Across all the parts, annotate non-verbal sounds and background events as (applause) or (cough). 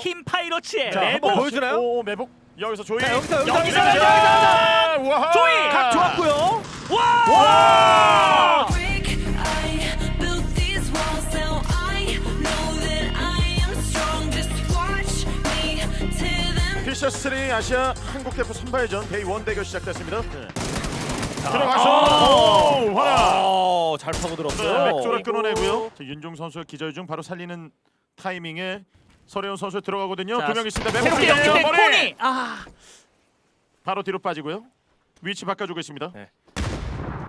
팀 파이러츠의 자, 매복 보여주나요? 오, 매복. 여기서 조이. 자, 여기서 여기서 여기서, 여기서, 여기서, 여기서. 우와. 조이! 각 좋았고요. 와! 와! brick. I built these walls, now I know that I am strong. Just watch me tear them 피셔3 아시아 한국 대표 선발전 데이 원 대결 시작됐습니다. 네. 아. 들어가서 오, 하나. 어, 잘 파고 네, 들었어요. 맥조라 끊어내고요. 자, 윤종 선수가 기절 중 바로 살리는 타이밍에 서래원 선수 들어가거든요. 자, 두 명 있습니다. 새롭게 매복 연결된 머리. 코니. 아, 바로 뒤로 빠지고요. 위치 바꿔주고 있습니다. 네.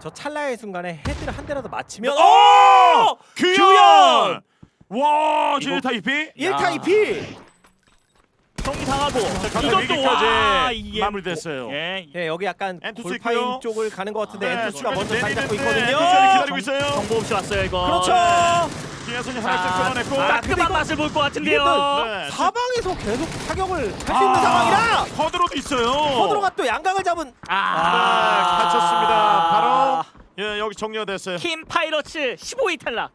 저 찰나의 순간에 헤드를 한 대라도 맞히면 오! 어! 규현! 와, 이거- 지타 이피. 1타 2피. 정리 당하고 가다 이것도 위기까지 와 이게 마무리됐어요. 뭐- 예, 예, 여기 약간 엔투스 골파인 있고요. 쪽을 가는 것 같은데 네, 엔투스가 중간에 먼저 자리 잡고 내리는데 있거든요. 엔투스가 기다리고 있어요. 정보 없이 왔어요 이거. 그렇죠. 김혜선이 자, 하나 씩 끊어냈고. 아, 따끔한 맛을 볼 것 같은데요. 이것도 네. 사방에서 계속 타격을 할 수 있는 아, 상황이라 허드로도 있어요. 허드로가 또 양강을 잡은 아, 아, 갇혔습니다. 바로 예 여기 정리가 됐어요. 팀 파이러츠 15위 탈락.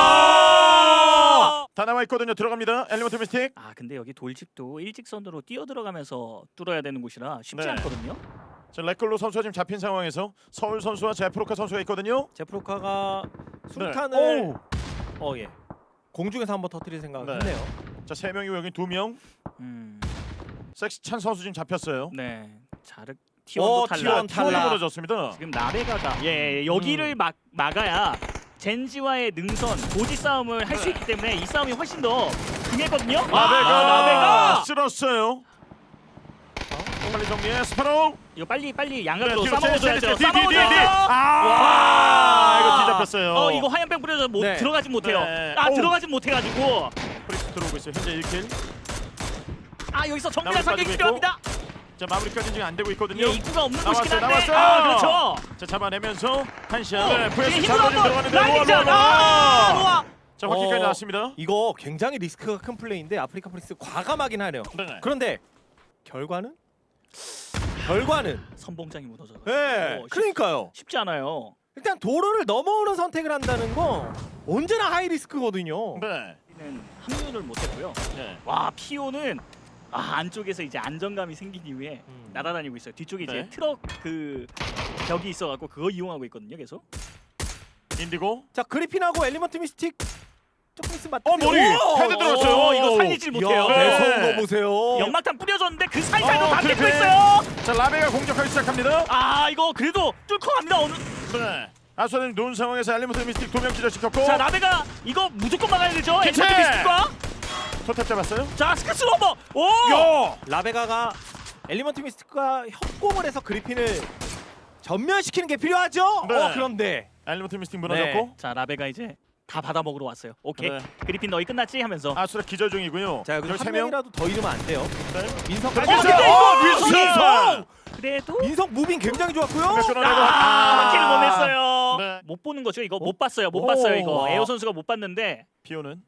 와! 다 남아 있거든요. 들어갑니다. 엘리먼트 미스틱. 아 근데 여기 돌집도 일직선으로 뛰어 들어가면서 뚫어야 되는 곳이라 쉽지 네. 않거든요. 자, 레클로 선수가 지금 잡힌 상황에서 서울 선수와 제프로카 선수가 있거든요. 제프로카가 네. 술탄을 어 예. 공중에서 한번 터뜨릴 생각을 네. 했네요. 자, 세 명이고 여기 두 명. 음, 섹시찬 선수 지금 잡혔어요. 네. 자르 어, 티원도 T1 탈락. 탈락 무너졌습니다. 지금 나베가가 예, 예 여기를 막 막아야 젠지와의 능선 고지 싸움을 할 수 있기 때문에 이 싸움이 훨씬 더 중요했거든요. 나베가 아, 나베가 쓸었어요. 빨리 정리해. 스파로. 이거 빨리 빨리 네, 양각으로 뒤로 싸먹어줘야죠. 쟤, 쟤, 쟤, 뒤, 뒤, 뒤, 뒤. 싸먹어줘야죠. 아, 이거 뒤잡혔어요. 어 이거 화염병 뿌려서 못 네. 들어가진 못해요. 네. 아 오. 들어가진 못해가지고 프리스 들어오고 있어요. 현재 1킬. 아 여기서 정밀한 나머지 빠지고 필요합니다. 자, 마무리까지 지금 안 되고 있거든요. 예, 입구가 없는 곳이긴 한데 나왔어요. 아 그렇죠. 자, 잡아내면서 한 샷. 네, 뒤에 VS 힘으로 자로 한번 들어가는데 로아 라이딩전. 로아 아 로아. 로아. 자, 확실까지 어. 나왔습니다. 이거 굉장히 리스크가 큰 플레이인데 아프리카 프리스 과감하긴 하네요. 네. 그런데 결과는 결과는 선봉장이 무너져서. 예. 어, 쉽- 그러니까요. 쉽지 않아요. 일단 도로를 넘어오는 선택을 한다는 거 언제나 하이 리스크거든요. 네. 는 합류를 못했고요. 네. 와 피오는 아 안쪽에서 이제 안정감이 생긴 이후에 음. 날아다니고 있어요. 뒤쪽에 이제 네. 트럭 그 벽이 있어갖고 그거 이용하고 있거든요. 계속. 인디고. 자 그리핀하고 엘리먼트 미스틱 조금 있으면 어, 머리! 헤드 들어갔어요. 어, 이거 살리질 못해요. 야, 네. 배송 거 보세요. 연막탄 뿌려줬는데 그 사이사이로 어, 다 깨고 그래. 있어요. 자, 라베가 공격하기 시작합니다. 아 이거 그래도 뚫고 갑니다. 어느 네. 아수아는 놓은 상황에서 엘리먼트 미스틱 두명 기절시켰고 자 라베가 이거 무조건 막아야 되죠. 기체! 엔터드 비스과 토탭 잡았어요. 자 스크스 넘버. 오. 요! 라베가가 엘리먼트 미스틱과 협공을 해서 그리핀을 전면시키는 게 필요하죠. 네. 어 그런데 엘리먼트 미스틱 무너졌고 자 라베가 이제 다 받아 먹으러 왔어요. 오케이. 네. 그리핀 너희 끝났지 하면서. 아수라 기절 중이고요. 자 여기 한세 명. 명이라도 더 잃으면 안 돼요. 네. 민성까지. 어, 어, 근데 어, 이거 민성! 그래도 민성 무빙 굉장히 좋았고요. 아, 한 킬을 못 냈어요. 네. 못 보는 거죠. 이거 못 봤어요. 못 봤어요. 이거 오. 에어 선수가 못 봤는데. 피오는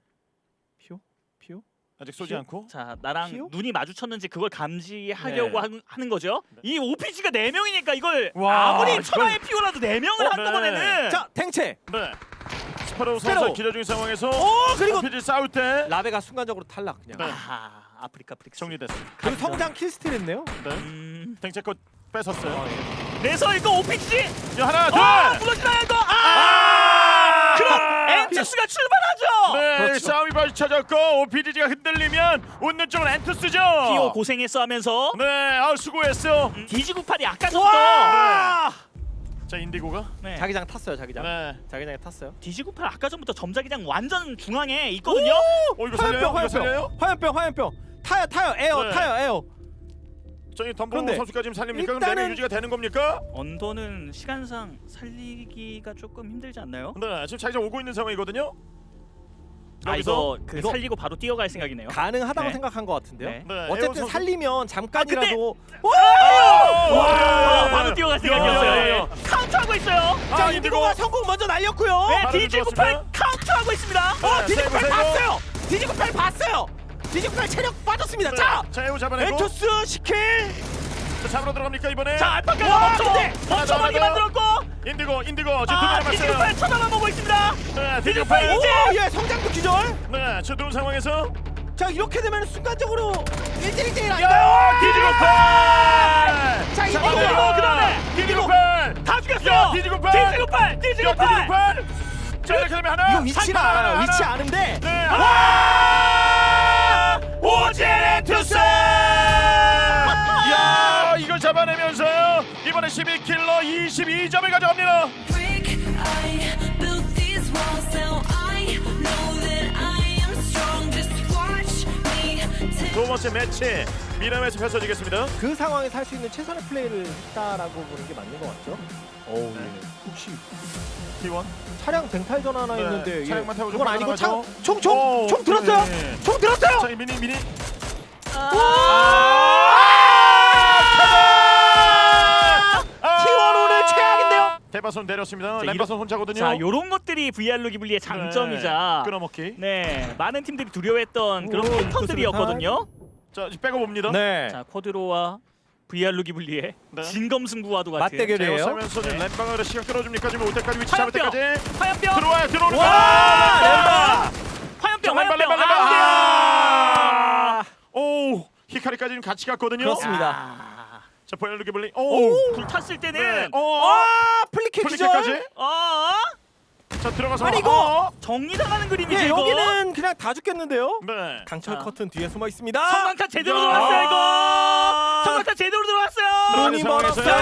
피오 피오. 아직 쏘지 피오? 않고. 자 나랑 피오? 눈이 마주쳤는지 그걸 감지하려고 네. 하, 는 거죠. 이 OPG가 4 명이니까 이걸 와, 아무리 천하의 피오라도 4 명을 어, 네. 한꺼번에는 자 탱체. 네. 스페로. 선수 기절 중인 상황에서 어 그리고 피지 싸울 때 라베가 순간적으로 탈락 그냥. 네. 아 아프리카 프릭스. 정리됐어요. 그리고 성장 킬스틸 했네요. 네. 음, 댕채껏 뺏었어요. 그래서 이거 OPG. 야, 하나, 둘! 아 무너지나요 이거. 아. 그럼 엔투스가 출발하죠. 네, 그렇죠. 싸움이 벌쳐졌고 OPDG가 흔들리면 웃는 쪽은 엔투스죠. 피오 고생했어 하면서 네, 아 수고했어. 디지구팔이 아까 전부터 와! 자, 인디고가. 네. 자기장 탔어요 자기장. 네. 자기장에 탔어요. 디지구팔 아까 전부터 점자기장 완전 중앙에 있거든요. 어, 이거 살려요? 화염병 이거 살려요? 화염병 화염병 화염병 타요 타요 에어 네. 타요 에어. 저희 덤보 그런데 선수까지 지금 살립니까? 그럼 일단은- 내내 유지가 되는 겁니까? 언더는 시간상 살리기가 조금 힘들지 않나요? 네, 지금 자기장 오고 있는 상황이거든요. 아 이거 그 이거- 살리고 바로 뛰어갈 생각이네요. 가능하다고 네. 생각한 것 같은데요. 네. 네, 어쨌든 선수- 살리면 잠깐이라도 와! 와, 바로 뛰어갈 생각이었어요. 야, 야, 예. 야. 카운트하고 있어요. 아, 자 인디고. 인디고가 성공 먼저 날렸고요. 네, 바로 디지구팔. 카운트하고 있습니다. 어 네, 세이브, 세이브. 봤어요. 디지쿠팔 봤어요. 디지쿠팔 체력 빠졌습니다. 자 자, 에우 잡아내고. 엔투스 시킬. 자, 잡으러 들어갑니까 이번에? 자, 알파카가 와, 멈춰 근데 멈춰버리게 하나 더. 만들었고, 인디고, 인디고 지금 두명 아, 남았어요. 디지구팔 쳐다만 보고 있습니다. 네, 뒤집어 이제. 오, 예, 성장도 기절. 네, 저 좋은 상황에서 자, 이렇게 되면 순간적으로 1대1 1대1 야, 아닌가요? 디지고팔! 자, 이거 어, 그다음에 디지고팔! 다 야, 죽였어요. 디지고팔! 디지고팔. 디지고팔! 자, 이렇게 되면 하나. 이거 위치를 하나, 알아요. 하나. 위치 아는데. 네, 하나. 오제레투스! (laughs) 야, 이걸 잡아내면서요. 이번에 11킬러 22점을 가져갑니다. 두 번째 매치 미남에서 펼쳐지겠습니다. 그 상황에서 할 수 있는 최선의 플레이를 했다라고 보는 게 맞는 것 같죠? 어우, 예. 혹시 T1. 차량 쟁탈 전화나 네, 있는데 차량만 타고 좀 그건 아니고 차. 총, 총, 오, 총 들었어요? 네. 총 들었어요? 자, 이 미니 미니. 아! 대바선 내렸습니다. 자, 램바선 혼자거든요. 자, 요런 것들이 VR 루기블리의 장점이자 네, 끊어먹기. 네, 많은 팀들이 두려워했던 그런 오, 패턴들이었거든요. 자, 이제 빼고 봅니다. 네. 자, 쿼드로와 VR 루기블리의 네. 진검승부와도 같은 맞대결이에요. 제어하면서 지금 네. 램방으로 시간 끌어줍니까? 지금 올 때까지 위치 잡을 화염병! 때까지 화염병, 들어와요. 들어오는 거. 와, 화염병, 램방, 화염병. 램방, 램방. 아, 안 돼요. 아! 오, 히카리까지는 같이 갔거든요. 그렇습니다. 아, 자, 보여르기 블리. 오! 불 탔을 때는 네. 어, 아, 어. 플리켓 플리케까지. 어? 자, 들어가서 아니, 이거! 어. 정리 당하는 그림이죠 예, 이거. 여기는 그냥 다 죽겠는데요? 네. 강철 자. 커튼 뒤에 숨어 있습니다. 성광탄 제대로 야. 들어갔어요 이거. 성광탄 제대로 들어갔어요. 들어가는 멀었어요. 네,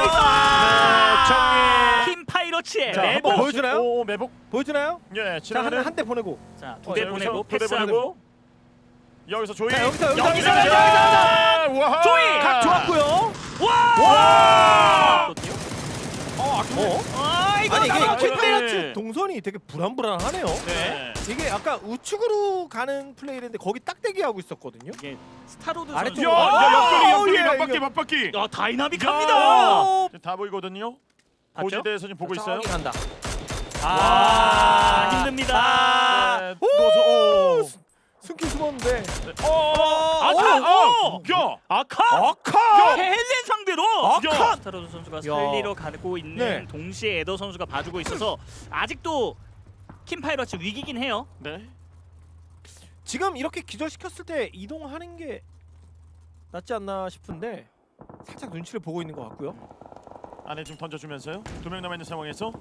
정리. 팀 파이러츠의 자. 한번 보여주나요? 오, 매복. 보여주나요? 예, 자, 지나가는 한대 보내고. 자, 어, 두대 여기서 보내고 두대 패스하고. 보내고. 여기서 조이. 자, 여기서, 여기서, 여기서, 여기서, 여기서, 우와. 조이! 각 좋았고요. 와! 와! 어, 어? 아 이거 아니 이게 킬- 킬파이러츠 네. 동선이 되게 불안불안하네요. 네. 이게 아까 우측으로 가는 플레이인데 거기 딱 대기하고 있었거든요. 이게 스타로드 아래쪽 야, 선수가 와! 야, 옆구리, 옆구리, 예, 맞바퀴, 이거. 맞바퀴. 야 다이나믹합니다. 어, 지금 다 보이거든요. 봤죠? 고지대에서 지금 보고 있어요. 간다. 아, 힘듭니다. 네, 노소. 오. 숨기 숨었는데. 어. 아카! 어. 야. 아카! 아카! 헬렌 상대로 야. 스타로드 선수가 야. 살리러 가고 있는 네. 동시에 에더 선수가 봐주고 있어서 아직도 팀 파이러츠 위기긴 해요. 네. 지금 이렇게 기절시켰을 때 이동하는 게 낫지 않나 싶은데 살짝 눈치를 보고 있는 것 같고요. 안에 지금 던져주면서요. 두 명 남아 있는 상황에서 이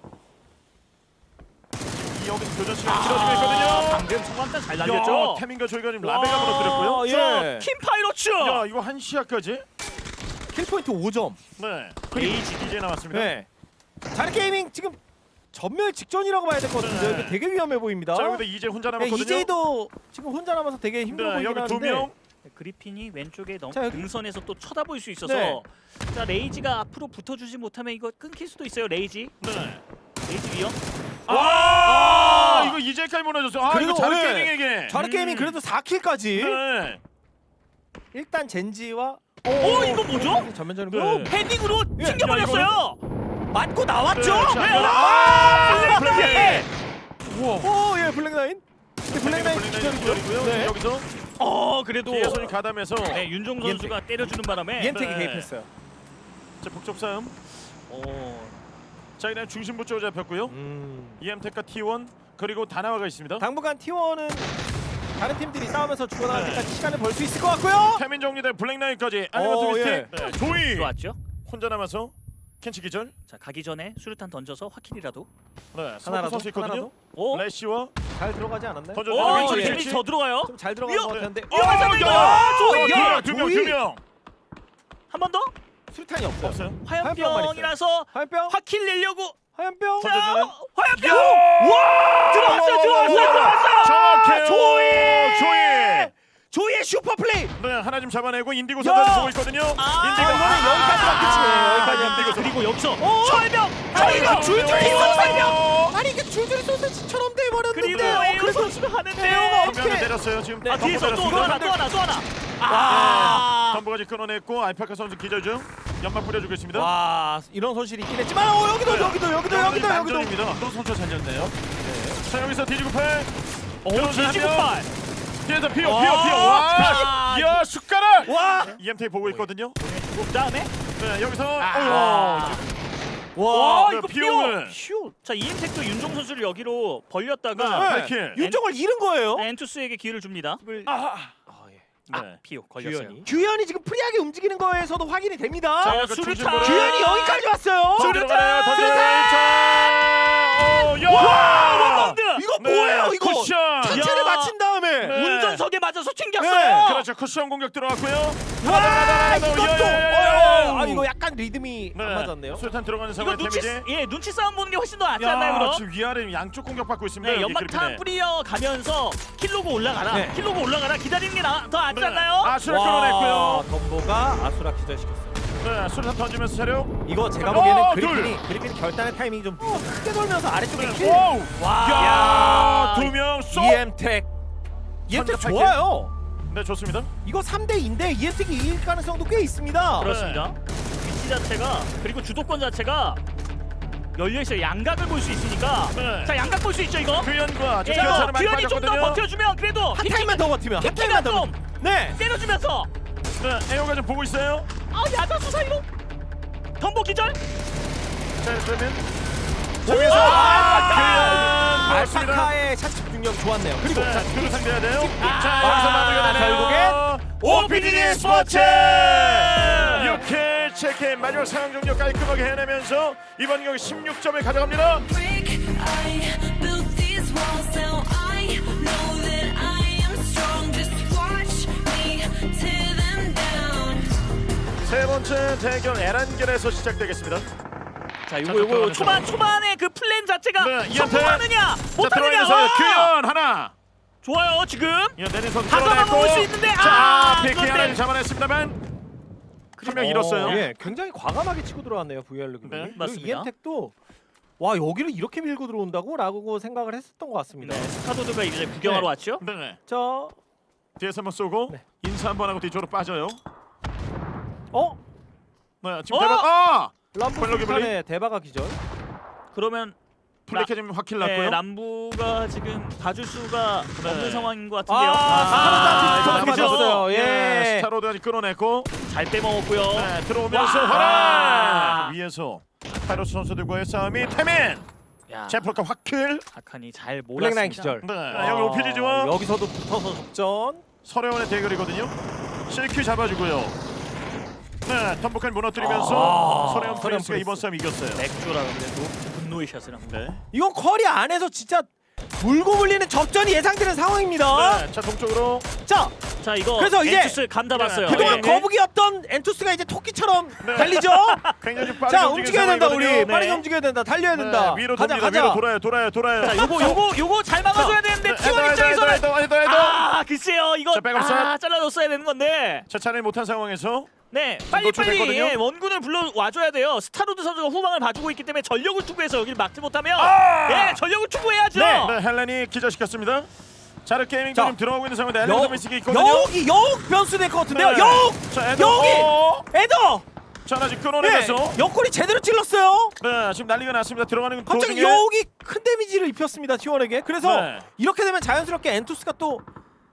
여기서 교전 시간 길어지고 있거든요. 방금 성광탄 잘 야, 날렸죠. 태민과 조이가 지금 라베가 무너뜨렸고요. 아, 자, 예. 팀 파이러츠. 야, 이거 한 시야까지. 킬 포인트 5점. 네. 레이지. 이제 나왔습니다. 네. 자리 게이밍 지금 전멸 직전이라고 봐야 될 것 같은데 네. 되게 위험해 보입니다. 자, 여기도 이제 혼자 네, 남았거든요. 이제도 지금 혼자 남아서 되게 힘들어 네, 보이긴 여기 두 하는데 명. 그리핀이 왼쪽에 너무 자, 여기- 등선에서 또 쳐다볼 수 있어서 네. 자 레이지가 앞으로 붙어주지 못하면 이거 끊길 수도 있어요 레이지 네. 레이지 위험 아, 이거 이제까지 무너졌어. 아, 그래도 이거 자르 오늘 게이밍에게. 음. 게이밍 그래도 4킬까지 네. 일단 젠지와 오 이거 뭐죠? 전면전을 네. 오, 헤딩으로 예, 튕겨버렸어요 맞고 나왔죠? 네, 자, 네, 이거는- 아, 블랙! 우와. 오, 예, 블랙라인. 근데 블랙라인 블랙라인 기절이죠. 기절이고요. 네. 여기서 어 그래도 뒤에 손이 가담해서 네, 윤종. 선수가 때려주는 바람에 이엔텍이 네. 개입했어요. 자, 북쪽 싸움. 어, 자, 이날 중심부 쪽으로 잡혔고요. 음. EM택과 T1 그리고 다나와가 있습니다. 당분간 T1은 다른 팀들이 싸우면서 죽어나갈 네. 때까지 시간을 벌 수 있을 것 같고요. 태민 정리된 블랙라인까지 알리버 어, 트위스트. 예. 네. 조이 좋았죠 혼자 남아서 캔치 기절. 자 가기 전에 수류탄 던져서 화킬이라도 네. 하나라도 선수 있거든요. 하나라도 오, 레시와 잘 들어가지 않았나요? 던져. 오 왼쪽 데미지 더 들어가요 좀 잘 들어간 위험- 것 같은데. 위험하잖아, 어, 이거. 야! 조이! 야, 두 명, 조이! 두 명. 한 번 더 수류탄이 없어요. 없어요. 화염병이라서 화염병? 화킬 내려고 화염병? 자? 화염병 와 들어왔어요 들어왔어요 들어왔어요. 조이의 슈퍼 플레이. 네, 하나 좀 잡아내고 인디고 야! 선수 보고 있거든요. 아, 인디고 이거는 여기까지만 끝이에요. 여기까지만 인디고 그리고 여기서 오! 철병 저희가 줄줄이 오! 쏘세요. 아니 이게 줄줄이 소세지처럼 돼버렸는데. 그리고 어, 에어 그래서 선수가 하는데요 명을 내렸어요. 지금 아 뒤에서 또 덤벼 하나 또 내렸습니다. 하나 또 하나 아. 아 덤버가지 끊어냈고 알파카 선수 기절 중 연막 뿌려주고 있습니다. 와 이런 손실이 있긴 했지만 어 여기도 네. 여기도 여기도 여기도 여기도 만전입니다. 또 선수 살렸네요. 자 여기서 뒤지고 팔. 오 뒤지고 명. 팔 뒤에서 피오 와. 피오 피오. 와. 아, 야 숟가락. 와 EMT 보고 있거든요. 그 다음에 네 여기서 아. 어. 와, 네, 이거 피용을. 슈. 자 이임팩트 윤종 선수를 여기로 벌렸다가 네. 킬. 윤정을 잃은 거예요. 엔투스에게 기회를 줍니다. 아, 아, 예. 아, 네. 피오 걸렸어요. 규현이. 규현이 지금 프리하게 움직이는 거에서도 확인이 됩니다. 자, 그 수류탄. 중심으로. 규현이 여기까지 왔어요. 들어가네요. 오, 야! 와, 원드! 이거 네, 뭐예요, 이거? 쿠션. 야. 네. 운전석에 맞아서 네, 튕겼어요. 그렇죠. 쿠션 공격 들어갔고요. 와, 이것도. 야. 어, 아, 이거 약간 리듬이 안 맞았네요. 수류탄 들어가는 이거 상황 눈치 데미지. 예 눈치 싸움 보는 게 훨씬 더 낫지 야, 않나요, 그럼? 지금 위아래 양쪽 공격 받고 있습니다. 네, 여기 연막탄 그리핀에. 뿌리어 가면서 킬로고 올라가라. 네. 킬로고 올라가라. 기다리는 게더 낫지 네. 않나요? 아수라 끌어냈고요. 덤보가 아수라 기절시켰어요. 네, 수류탄 던지면서 차려. 이거 제가 어, 보기에는 둘. 그리핀이 그리핀 결단의 타이밍이 좀 크게 돌면서 아래쪽에 네. 킬. 와. 야, 두 명 쏙. EM텍. 선제 좋아요. 네, 좋습니다. 이거 3대 2인데 EM텍이 이길 가능성도 꽤 있습니다. 그렇습니다. 위치 자체가 그리고 주도권 자체가 열려 있어요. 양각을 볼 수 있으니까. 네. 자, 양각 볼 수 있죠, 이거? 규현과 예, 이거 규현이 좀 더. 버텨주면 그래도 한 타임만 더 버티면 한 타임만 더. 좀 네. 때려주면서 네, 에어가 좀 보고 있어요. 아 야자수 사이로 덤보 기절 자, 그러면 자, 오! 위에서 아, 맞습니다. 알파카의 샷 집중력 좋았네요. 그리고 자, 그로 상대해야 돼요. 아, 자, 여기서 마무리가 되네요. 결국엔 OPDD 스포츠 6회 체크 마지막 상황 종료 깔끔하게 해내면서 이번 경기 16점을 가져갑니다. Brick, I built these walls. Now I know that I am strong. Just watch me tear them down. 세 번째 대결 에란겔에서 시작되겠습니다. 자 요거 자, 요거 초반. 초반에 그 플랜 자체가 네, 이한테. 성공하느냐 자, 못하느냐 들어가면서 와! 규현 하나. 좋아요 지금 이 내린 선수 가져가 끌어냈고. 먹을 수 있는데, 자, 아, 피키 그런데. 잡아냈습니다만 한 명 잃었어요. 예, 굉장히 과감하게 치고 들어왔네요. VR 르그이. 네, 맞습니다. 이엠텍도 와 여기를 이렇게 밀고 들어온다고라고 생각을 했었던 것 같습니다. 네, 스카도드가 이제 구경하러 네. 왔죠 네. 자, 뒤에서 한번 쏘고 네. 인사 한번 하고 뒤쪽으로 빠져요. 어 네, 지금 어? 대박. 아! 람보 블록이 불판에 대바가 기절. 그러면 지금 확킬 났고요. 네, 람부가 지금 봐줄 수가 네. 없는 상황인 것 같은데요 아, 아, 스타로드 그죠? 맞았어요. 네, 예. 스타로드가 끌어냈고 잘 빼먹었고요 네, 들어오면서 와. 화라 위에서 파이로스 선수들과의 싸움이 태민 야, 제프로카 확킬. 아칸이 잘 블랙라인 몰았습니다 기절. 네, 아, 여기 오피디즈와 여기서도 붙어서 접전. 서래원의 대결이거든요. 실큐 잡아주고요. 네, 턴복한 무너뜨리면서 아, 서래원 서래원 프레스가 프레스. 이번 싸움 이겼어요. 맥주라 그래도 분노의 샷을 합니다 네. 이건 커리 안에서 진짜 물고 물리는 접전이 예상되는 상황입니다. 네, 자 동쪽으로 자, 자 이거 그래서 이제 엔투스 감 잡았어요 네, 그동안 네. 거북이였던 엔투스가 이제 토끼처럼 네. 달리죠. (laughs) 굉장히 빠르게 자, 움직여야 된다 우리. 상황이거든요. 네. 빠르게 움직여야 된다. 달려야 네, 된다. 위로 가자, 돕니다. 가자. 위로 돌아요, 돌아요, 돌아요. 자 요거 요거 요거 잘 막아줘야 되는데 네, T1 에더, 에더, 입장에서는. 아 글쎄요 이거 자, 백업 샷. 아 잘라줬어야 되는 건데 자, 차례 못한 상황에서 네 빨리 노출됐거든요. 빨리 예, 원군을 불러 와줘야 돼요 스타로드 선수가 후방을 봐주고 있기 때문에 전력을 투구해서 여기를 막지 못하면 아! 예 전력을 투구해야죠 네. 네, 헬렌이 기절시켰습니다. 자르 게이밍 자, 지금 들어오고 있는 상황인데 헬렌 여, 서비스가 있거든요. 여기 여욱 변수 될 것 같은데요. 네. 여욱 자, 에더. 여기! 어, 에더. 자, 하나 지금 네. 끊어내면서 옆구리 제대로 찔렀어요. 네, 지금 난리가 났습니다. 들어가는 갑자기 도중에 여욱이 큰 데미지를 입혔습니다. T1에게. 그래서 네. 이렇게 되면 자연스럽게 엔투스가 또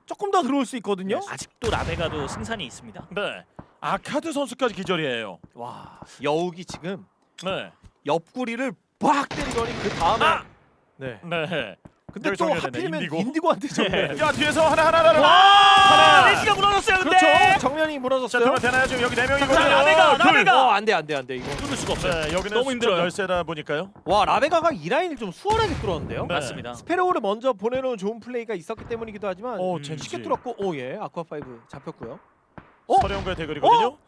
조금 더 들어올 수 있거든요. 아직도 라베가도 승산이 있습니다 네. 아카드 선수까지 기절이에요. 와, 여욱이 지금 네. 옆구리를 빡 때리더니 그 다음에 아! 네. 네. 근데 또 정리해야 되네, 하필이면 인디고. 인디고. 한테 정면. 야, 뒤에서 하나 하나 하나. 와 하나. 레시가 무너졌어요 근데 그렇죠. 정면이 자, 무너졌어요. 들어가 되나요? 지금 여기 네 명이거든요. 자, 라베가, 둘. 라베가. 어, 안돼 안돼 안돼 이거. 뚫을 수가 없어요 네, 여기는 너무 힘들어요. 열세다 보니까요. 와 라베가가 이 라인을 좀 수월하게 뚫었는데요. 네. 맞습니다 스페로우를 먼저 보내놓은 좋은 플레이가 있었기 때문이기도 하지만 오, 음. 쉽게 뚫었고 오예 아쿠아 파이브 잡혔고요. 어? 서령과의 대결이거든요. 어?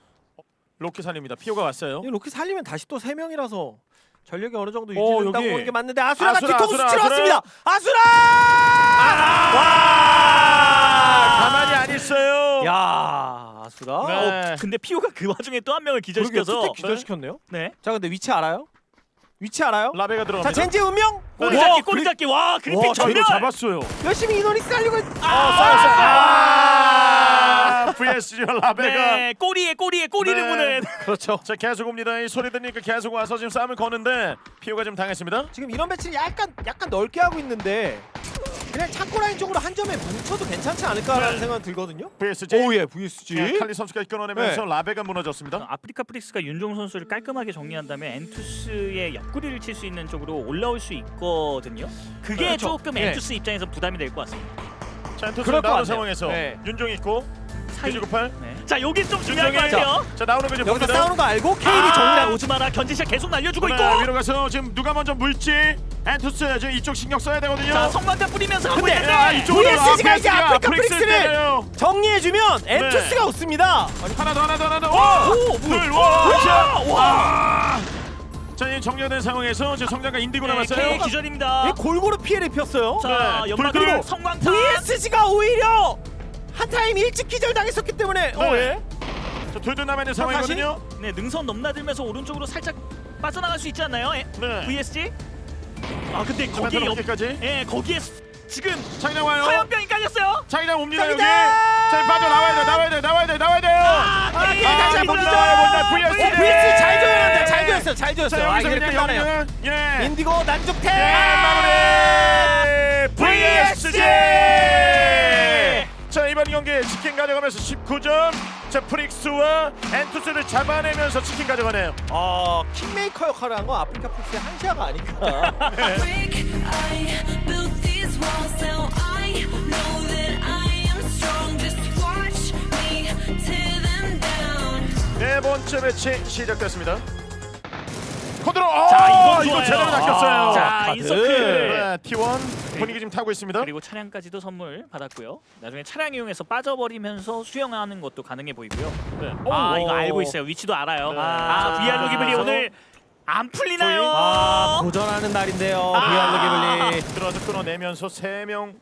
로키 살립니다. 피오가 왔어요. 이 로키 살리면 다시 또 세 명이라서 전력이 어느 정도 오, 유지된다고 여기. 보는 게 맞는데 아수라가 아수라, 뒤통수 아수라, 치러왔습니다. 아수라! 와! 가만히 안 있어요. 야 아수라. 네. 어, 어, 근데 피오가 그 와중에 또 한 명을 그러게 기절시켜서 투택 기절시켰네요. 네 자 근데 위치 알아요? 위치 알아요? 라베가 들어갑니다. 자 젠지 운명 꼬리 와, 잡기 꼬리 잡기 와 그리핀 저거 전멸 잡았어요. 열심히 이노리 살리고 있... 아, VSG 라베가. 네 꼬리에 꼬리에 꼬리를 네. 무는 (laughs) 그렇죠. 자 계속 옵니다. 이 소리 들으니까 계속 와서 지금 싸움을 거는데 피오가 좀 당했습니다. 지금 이런 배치를 약간 약간 넓게 하고 있는데 그냥 창고 라인 쪽으로 한 점에 뭉쳐도 괜찮지 않을까라는 네. 생각은 들거든요. VSG. 오예 VSG. 예, 칼리 선수가 끊어내면서 네. 라베가 무너졌습니다. 아프리카 프릭스가 윤종 선수를 깔끔하게 정리한다면 엔투스의 옆구리를 칠 수 있는 쪽으로 올라올 수 있거든요. 그게 그렇죠. 조금 네. 엔투스 입장에서 부담이 될 것 같습니다. 자, 엔투스 그럴 것 나오는 같네요. 상황에서 네. 윤종 있고 사이. 기지구팔. 네. 자 여기 좀 중요한 거 같아요. 자 나오는 거 이제 여기서. 싸우는 거 알고 케일이 아, 정리하고 오지 마라 견제샷 계속 날려주고 네, 있고. 위로 가서 지금 누가 먼저 물지 엔투스 지금 이쪽 신경 써야 되거든요. 자 성광탄 뿌리면서 근데, 있는데. 야, 이쪽으로 VSG 가 이제 아, 아프리카 프릭스를 때려요. 정리해주면 엔투스가 웃습니다. 하나 더 하나 더 하나 더. 와! 오, 둘, 와, 와! 와, 와! 자, 이 정리된 상황에서 지금 성장과 인디고 네, 남았어요. K 기절입니다. 얘 골고루 피해를 입혔어요. 자 네, 연막 불 끄고. 그리고 성광탄. VSG가 오히려 한 타임 일찍 기절 당했었기 때문에 어 네. 예. 저 둘둘 남아 있는 자, 상황이거든요. 네 능선 넘나들면서 오른쪽으로 살짝 빠져나갈 수 있지 않나요? 에? 네. VSG? 아 근데 자, 거기 옆, 여기까지. 예 거기에 스- 지금 장장 와요. 화염병이 깔렸어요. 장장 옵니다 여기. 자, 빠져 나와야 돼. 나와야 돼. 나와야 돼. 나와야 돼요. 아, 아, K 예, 다시 아, 한번 못. 나와요, 못 나와요. 어, VSG. VSG 잘 조였는데 잘 조였어요. 잘 자, 조였어요. 아 여기서 이게 그냥 끝나네요. 예. 인디고 난족태. 네, 마무리. VSG. 이번 경기 치킨 가져가면서 19점. 자 프릭스와 엔투스를 잡아내면서 치킨 가져가네요. 어 킹메이커 역할을 한 건 아프리카 프릭스의 한시아가 아닐까. Brick, (laughs) I built these walls. Now I know that I am strong. Just watch me tear them down. 네 번째 매치 시작됐습니다. 코드로 자, 아, 이건 이거 좋아요. 제대로 낚였어요. 자 카드. 인서클 네, T1 분위기 지금 타고 있습니다. 그리고 차량까지도 선물 받았고요. 나중에 차량 이용해서 빠져버리면서 수영하는 것도 가능해 보이고요. 네. 아 오. 이거 알고 있어요. 위치도 알아요. 네. 아 자, VR 로기블리 오늘 안 풀리나요? 아 도전하는 날인데요. 아. 비알로 기블리. 들어서 끊어내면서 세 명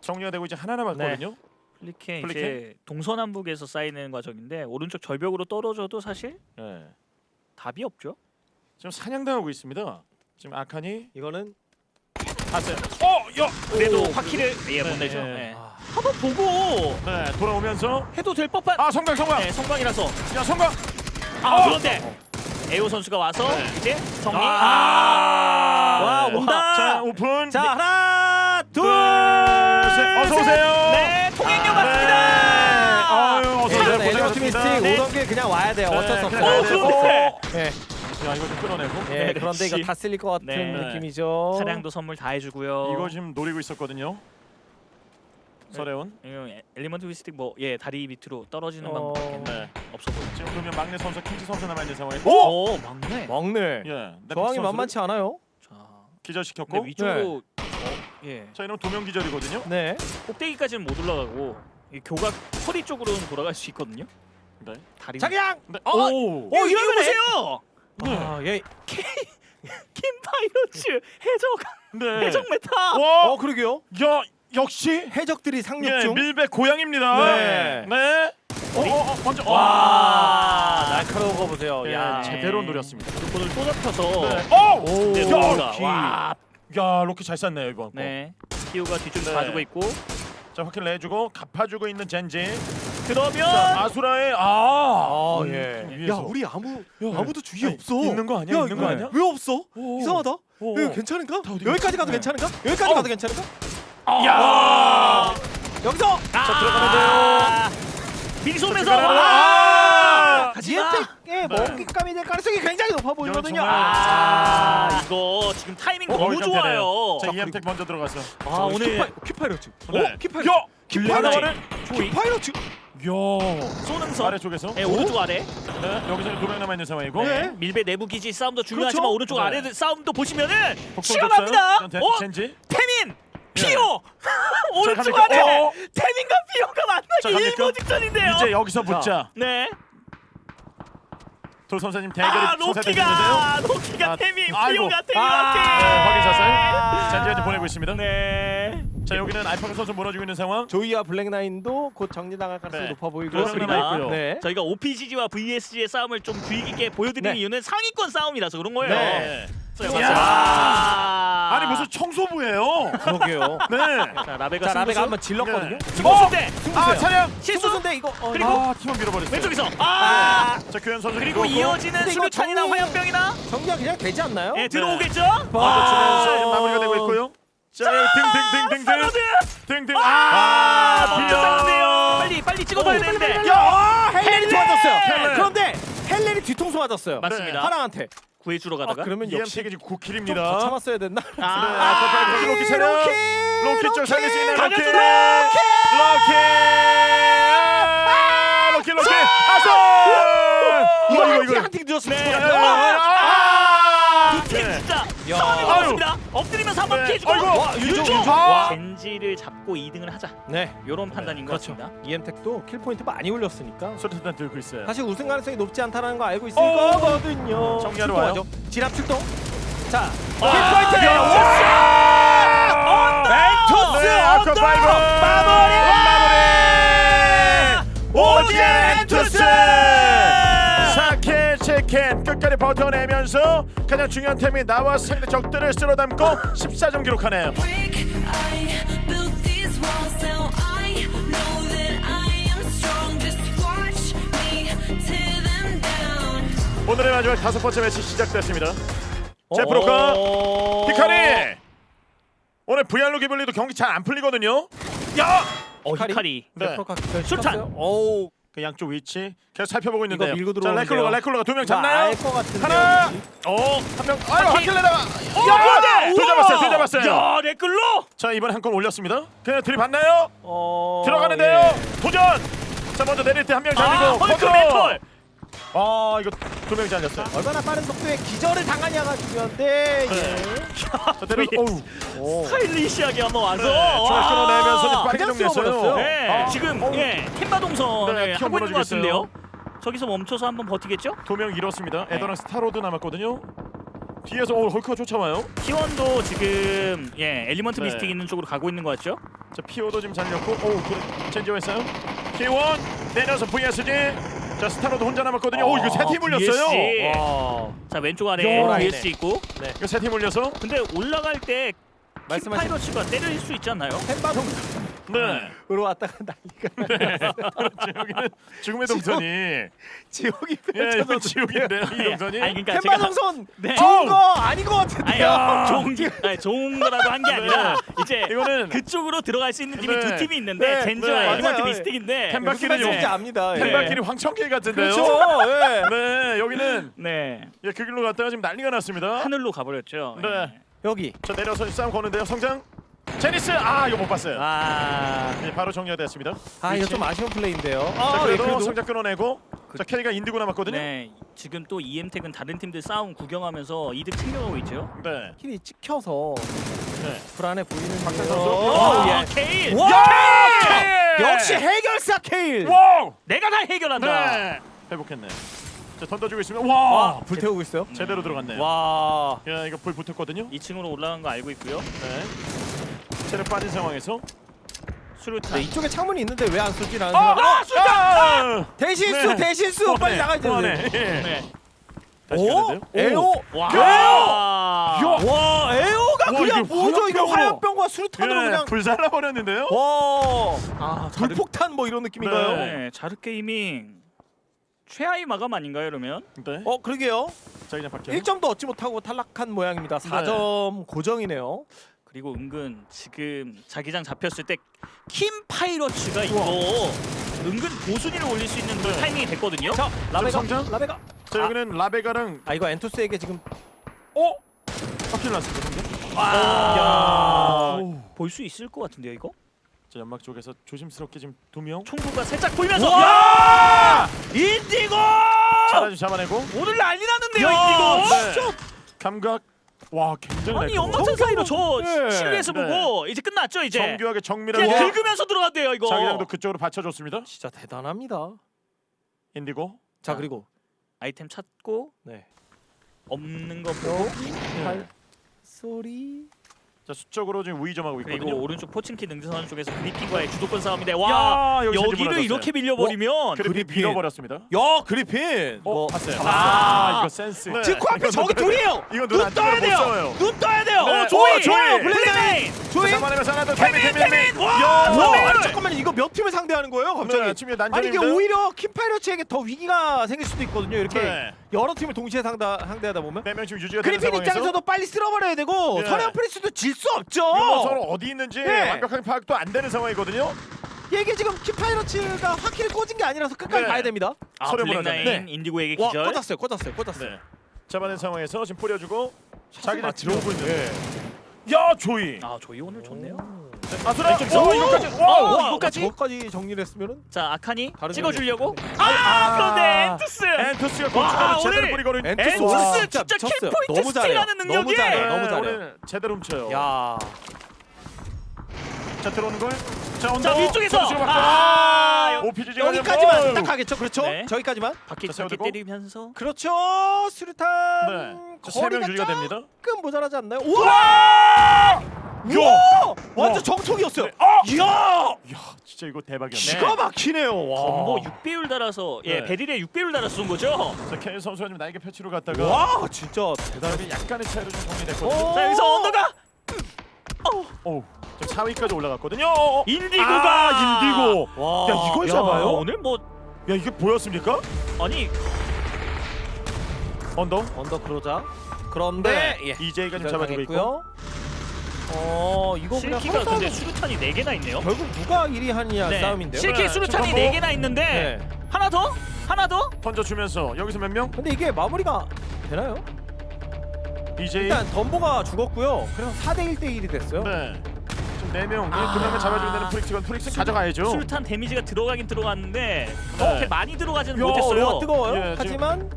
정리가 되고 이제 하나 남았거든요. 플리케 플리케? 이제 동서남북에서 쌓이는 과정인데 오른쪽 절벽으로 떨어져도 사실 네. 답이 없죠. 지금 사냥당하고 있습니다. 지금 아칸이 이거는 봤어요. 어, 야, 그래도 오. 화키를 예, 못 네, 내죠. 네. 네. 아, 한번 보고 네, 돌아오면서 해도 될 법한 아 성광 성광. 네, 성광이라서 야 성광. 아 어. 그런데 에오 선수가 와서 네. 이제 정리 아. 와, 네. 온다. 자 오픈. 자 하나 둘. 셋. 어서 셋. 오세요. 네 통행료 네. 받습니다. 아유, 어서 오세요. 네, 엘리어트미스틱 고생하셨습니다. 네. 오던 길 그냥 와야 돼요. 네, 어쩔 수 그냥 없어요. 어, 돼요. 그런데 네. 야 이거 좀 끊어내고. 예, 네, 그런데 이거. 다 쓸릴 것 같은 네. 느낌이죠. 차량도 선물 다 해주고요. 이거 지금 노리고 있었거든요. 서래원. 이거 엘리먼트 위스틱 뭐 예 다리 밑으로 떨어지는 어. 방법밖에 네. 없어 보여. 지금 보면 막내 선수 킹지 선수 남아 있는 상황에. 오, 막내. 먹늘. 예. 네, 저항이 선수를 만만치 않아요. 자, 기절시켰고. 근데 위쪽으로 어, 예 자 이러면 도명 기절이거든요. 네. 꼭대기까지는 못 올라가고 이 교각 허리 쪽으로는 돌아갈 수 있거든요. 네. 다리. 자기양. 네. 어, 오. 어 이거 이러네. 보세요. 네. 아, 예. 킴파이러츠 해적 네. 해적 메타. 와. 어, 그러게요. 야 역시 해적들이 상륙 예, 중. 밀배 고향입니다. 네. 네. 어, 어, 어, 먼저 와. 아, 날카로운 거 보세요. 예, 야. 제대로 노렸습니다. 오늘 또 잡혀서. 네. 어! 오. 네, 야, 노가. 키. 와. 야, 로키 잘 쐈네요, 이번. 거. 네. 키우가 뒤쪽에 네. 봐주고 있고. 자, 확인 내주고 갚아주고 있는 젠지. 그러면 자, 아수라의 아. 아, 음, 예. 야, 우리 아무 야, 아무도 주위에 야, 없어. 있는 거 아니야? 있는 거 이거 아니야? 왜 없어? 오. 이상하다. 오, 이거 오. 괜찮은가? 다 어디 여기까지 가도? 괜찮은가? 여기까지 어. 가도 괜찮은가? 야! 여기서 자 들어가는데요. 빙소면서 들어가는 와. 아! 하지마. 지혜택의 먹잇감이 될 가능성이 굉장히 높아 보이거든요. 정말- 아 이거 지금 타이밍 어, 너무 좋아요. 자, 이엠텍 먼저 들어갔어. 아 오늘 키파이러츠. 네. 어? 키파이러츠. 야! 김파이러츠. 조이 키파이러츠. 야! 쏘능선 아래쪽에서. 네, 오른쪽 아래 네, 여기서 도명 남아 있는 상황이고. 네. 네. 밀배 내부 기지 싸움도 중요하지만 그렇죠? 오른쪽 네. 아래 싸움도 보시면은 복선 시원합니다. 어 젠지. 태민 예. 피오 오른쪽 아래 어? 태민과 피오가 자, 만나기? 일보 직전인데요. 이제 여기서 붙자. 네. 돌 선생님 대결이 아 솟아들고 있는데요. 로키가 로키가 아, 아이고. 피오가 아, 태민한테 확인 샀어요. 젠지가 이제 보내고 있습니다. 네. 자, 여기는 알파카 선수 몰아주고 있는 상황. 조이와 블랙나인도 곧 정리당할 가능성이 네. 높아 보이고요. 그렇습니다. 있고요. 네. 저희가 OPGG와 VSG의 싸움을 좀 주의 깊게 보여드리는 네. 이유는 상위권 싸움이라서 그런 거예요. 네. 자, 이야. 아~ 아니 무슨 청소부예요. 그러게요. 네. 자 라베가 자, 라베가 승부수. 한번 질렀거든요. 네. 승부수인데 아, 차량. 실수 승부수인데 이거 어, 그리고 아, 팀원 밀어버렸어요. 왼쪽에서 아 자, 교현 선수 그리고. 이어지는 근데 이거 수류탄이나 정리- 화염병이나 정리가 그냥 되지 않나요? 예 들어오겠죠? 먼저 치면서 지금 마무리가 되고 있고요. 자 등등등등등 사모드! 등등 아, 아. 빨리 빨리 찍어봐야 되는데. 야, 아! 도와줬어요. 헬렌! 그런데 뒤통수 맞았어요. 맞습니다. 하나한테. 구해주러 아, 가다가. 그러면 역시 EM택이 지금 좀 9킬입니다. 더 참았어야 됐나? 네, 빨리 로키 차량. 로키! 로키 쪽 살릴 수 있는 로키. 로키. 아, 로키 로키. 아손. 이거 이거 이거. 한팀 늦었으면 네. 아! 두팀 네. 진짜 야. 싸움이 아유. 걸었습니다. 엎드리면서 한번 네. 피해주고. 아이고. 와, 유종, 유종. 아. 젠지를 잡고 2등을 하자. 네. 이런 판단인 것 그렇죠. 같습니다. 이엠텍도 킬 포인트 많이 올렸으니까 소리탄 들고 있어요. 사실 우승 가능성이 높지 않다는 거 알고 있을 어. 거거든요. 정리하러 와요. 진압 출동. 자, 아, 킬 포인트. 야! 벤투스 네, 아크 파이브 마무리! 마무리! 오지엔 엔투스! 체켄 끝까지 버텨내면서 가장 중요한 템이 나와 상대 적들을 쓸어 담고 14점 기록하네요. 오늘의 마지막 다섯 번째 매치 시작됐습니다. 제프로카 어. 히카리 오늘 VR로 기블리도 경기 잘 안 풀리거든요. 야! 어, 히카리? 히카리. 네. 제프로카 술탄! 오, 그 양쪽 위치 계속 살펴보고 있는데요. 이거 밀고 자 들어오는데요. 레클로가 레클로가 두 명 잡나요? 알것 같은데. 하나, 어. 한 명. 아유 하킬레다가. 야, 두 잡았어요. 두 잡았어요. 야, 레클로. 자 이번 한 건 올렸습니다. 그냥 들이받나요? 어, 들어가는데요. 예. 도전. 자 먼저 내릴 때 한명 아, 잘리고 헐크 컨트롤. 멘털. 아 이거 두명 잘렸어요. 얼마나 빠른 속도에 기절을 당하냐가 중요한데. 네. 예. 어우. 오. 스타일리시하게 한번 와서. 네, 저 끊어내면서 좀 빠르게 그냥 정리했어요. 쓸어버렸어요. 네, 아, 지금 어우. 예, 템바 동선을 네, 하고 있는 것 무너지겠어요. 같은데요. 저기서 멈춰서 한번 버티겠죠? 두명 잃었습니다. 네. 에더랑 스타로드 남았거든요. 뒤에서 오 헐크가 쫓아와요. T1도 지금 예 엘리먼트 네. 미스틱 있는 쪽으로 가고 있는 것 같죠? 자 피오도 지금 잘렸고 오 그래 젠지했어요. T1 내려서 VSG. 자 스타로드 혼자 남았거든요. 오 이거 세 팀 올렸어요. 와. 자 왼쪽 아래 야. VS 있고. 이거 세 팀 올려서 근데 올라갈 때 말씀하신- 파이러츠가 때릴 수 있지 않나요? 햄바동 으로 네. 왔다가 난리가 그렇죠. 여기는 (laughs) 죽음의 동선이 예 지옥이 이거 펼쳐졌는데 지옥인데요 이 동선이. 아니 그러니까 제가 햄바동선 네. 좋은 거 아닌 것 같은데요. 아니요 좋은 아니, 좋은 거라고 한 게 아니라 이제 이거는 그쪽으로 들어갈 수 있는 팀이 네. 두 팀이 있는데 네, 젠지와 네, 맞아요. 미스틱인데 템- 무슨 말씀인지 압니다. 예. 템바길이 황천길 같은데요. 그렇죠. 예. 네 여기는 네 예, 그 길로 갔다가 지금 난리가 났습니다. 하늘로 가버렸죠. 네. 여기. 자 내려서 싸움 거는데요. 성장. 제니스 아 이거 못 봤어요. 아, 네, 바로 정리가 됐습니다. 아 이거. 좀 아쉬운 플레이인데요. 자 아, 예, 그래도 그래도 성장 끊어내고 자 K가 인디고 남았거든요. 네. 네, 지금 또 EM택은 다른 팀들 싸움 구경하면서 이득 챙겨가고 있죠. 킬이 찍혀서 네. 불안해 보이는 박찬 거. 선수. 어, 오, 예. 케일! 와! 케일! 역시 해결사 케일. 와우. 내가 다 해결한다. 네. 회복했네. 자 던져주고 있으면 와. 와, 불태우고 있어요. 제대로 들어갔네 요. 와. 야 이거 불 붙었거든요. 2층으로 올라간 거 알고 있고요. 네. 체력 빠진 상황에서 수류탄. 네, 이쪽에 창문이 있는데 왜 안 쏘지 라는 아! 생각. 아! 대실수, 네. 대실수. 빨리 나가야 네. 되는데. 예. 네. 다시 오? 에오. 와. 야! 와, 에오가 와, 그냥 이게 뭐죠? 이거 화염병으로. 화염병과 수류탄으로 예, 그냥. 불살라 버렸는데요. 와. 아, 자르, 불폭탄 뭐 이런 느낌인가요? 네. 네, 자르 게이밍 최하위 마감 아닌가요, 그러면? 네. 어, 그러게요. 자 그냥 밖에. 1점도 얻지 못하고 탈락한 모양입니다. 4점 고정이네요. 그리고 은근 지금 자기장 잡혔을 때 킴 파이러츠가 이거 은근 보순위를 올릴 수 있는 그런 네. 타이밍이 됐거든요. 자, 라베가. 성장? 라베가. 자 여기는 라베가랑 아, 이거 엔투스에게 지금 어? 확킬 났습니다. 아, 오. 볼수 있을 것 같은데요, 이거? 자 연막 쪽에서 조심스럽게 지금 두 명. 총구가 살짝 보이면서 와! 인디고! 차라리 잡아내고. 오늘 난리 났는데요, 야, 이거. 네. 감각. 와 굉장히 아니 날카로워. 연막선 사이로 저 네. 실루에서 네. 보고 이제 끝났죠, 이제. 정교하게 정밀하게. 그냥 긁으면서 들어갔대요, 이거. 자기장도 그쪽으로 받쳐줬습니다. 진짜 대단합니다. 인디고. 자, 그리고 아이템 찾고 네. 없는 거 보고 여기 발 소리. 자 수적으로 지금 우위점하고 그리고 있거든요. 오른쪽 포칭키 능선선 쪽에서 그리핀과의 주도권 싸움인데 와 야, 여기 여기를. 이렇게 밀려버리면 그리핀 그리핀. 밀어버렸습니다. 야, 그리핀. 어, 뭐 봤어요. 잡았어요. 아, 이거 센스. 네. 지금 코앞에 이거 저기 눈- 둘이에요. 이거 눈 눈안 떠야 뜨면 못 돼요. 써요. 눈 떠야 돼요. 네. 어, 조이, 어, 조이. 조이, 블랙맨. 조이. 잡아내면서 하나 더. 와, 야, 와, 와. 아니, 이거 몇 팀을 상대하는 거예요, 갑자기? 네, 지금 아니 이게. 오히려 킴파이러츠에게 더 위기가 생길 수도 있거든요. 이렇게 네. 여러 팀을 동시에 상다, 상대하다 보면. 네명 지금 유지가 되는 그리핀 상황에서 입장에서도 빨리 쓸어버려야 되고 네. 서양 프리스도 질 수 없죠. 서로 어디 있는지 네. 완벽하게 파악도 안 되는 상황이거든요. 이게 지금 킴파이러츠가 확실히 꽂은 게 아니라서 끝까지 네. 봐야 됩니다. 아 블랙라인 몰아가네. 인디고에게 와 기절. 꽂았어요, 꽂았어요, 꽂았어요. 네. 잡아낸 상황에서 지금 뿌려주고 자기들 맞죠? 들어오고 있는데. 네. 야 조이. 아 조이 오늘 좋네요. 아수라. 왼쪽에서 와 이거까지. 와, 와. 와, 어, 이거까지? 저까지 정리를 했으면은 자 아카니 다른 찍어주려고. 아, 아. 그런데 엔투스. 엔투스가 와, 공중을 제대로 오늘 뿌리거든. 엔투스 엔투스 와, 진짜. 킬포인트 너무 잘해요. 스틸하는 능력이. 너무 잘해요. 너무 네, 잘해요. 오늘 제대로 훔쳐요. 야, 자 들어오는 걸. 자자 언더. 위쪽에서. 아 오피지 여기까지만 딱 가겠죠, 그렇죠? 네. 저기까지만. 바퀴 자, 바퀴 세워두고. 때리면서 그렇죠, 수류탄. 네. 세명 거리가 됩니다. 조금 모자라지 않나요? 우와! 우와! 완전 와. 정통이었어요. 네. 어! 이야! 이야 진짜 이거 대박이었네. 기가 막히네요. 와. 전보 6배율 달아서 예 네. 베릴에 6배율 달아서 쏜 거죠. 자 케인 선수가 지금 날개 펼치러 갔다가 와, 진짜. 여기 약간의 차이로 좀 정리됐거든요. 어. 자 여기서 언더가 오, 지금 4위까지 올라갔거든요. 어, 어. 인디고가 아, 인디고. 와. 야, 이걸 잡아요? 오늘 뭐 야 이게 보였습니까? 아니 언더. 언더 크로자. 그런데 예. EJ가 지금 잡아주고 있고. 어, 이거 그냥 실키가 서로 근데 싸움- 수류탄이 4개나 있네요. 결국 누가 1위 하느냐 네. 싸움인데요. 실키 네, 수류탄이 잠깐만. 4개나 있는데 네. 하나 더? 하나 더? 던져주면서 여기서 몇 명? 근데 이게 마무리가 되나요? EJ. 일단 덤보가 죽었고요. 그래서 4대 1대 1이 됐어요. 네. 지금 네 명. 아. 두 명을 잡아주면 되는 프릭스건 프릭스 가져가야죠. 수류탄 데미지가 들어가긴 들어갔는데 네. 그렇게 많이 들어가지는 야, 못했어요. 로아 뜨거워요. 예, 지금- 하지만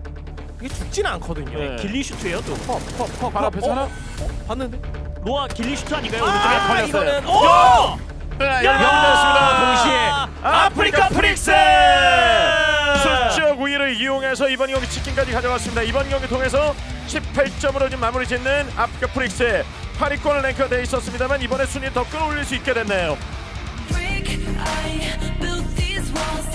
이게 죽지는 않거든요. 네. 길리 슈트예요 또. 퍽, 퍽, 퍽, 바로 퍽. 앞에서 어? 하나. 봤는데? 로아 길리 슈트 아닌가요? 아, 오른쪽에? 걸렸어요. 이거는 오! 네, 야! 연결됐습니다. 동시에 아프리카 프릭스 네. 수적 우위를 이용해서 이번 경기 치킨까지 가져갔습니다. 이번 경기 통해서 18점으로 지금 마무리 짓는 아프리카 프릭스 8위권 랭크가 돼 있었습니다만 이번에 순위 더 끌어올릴 수 있게 됐네요. Break, I built these walls, now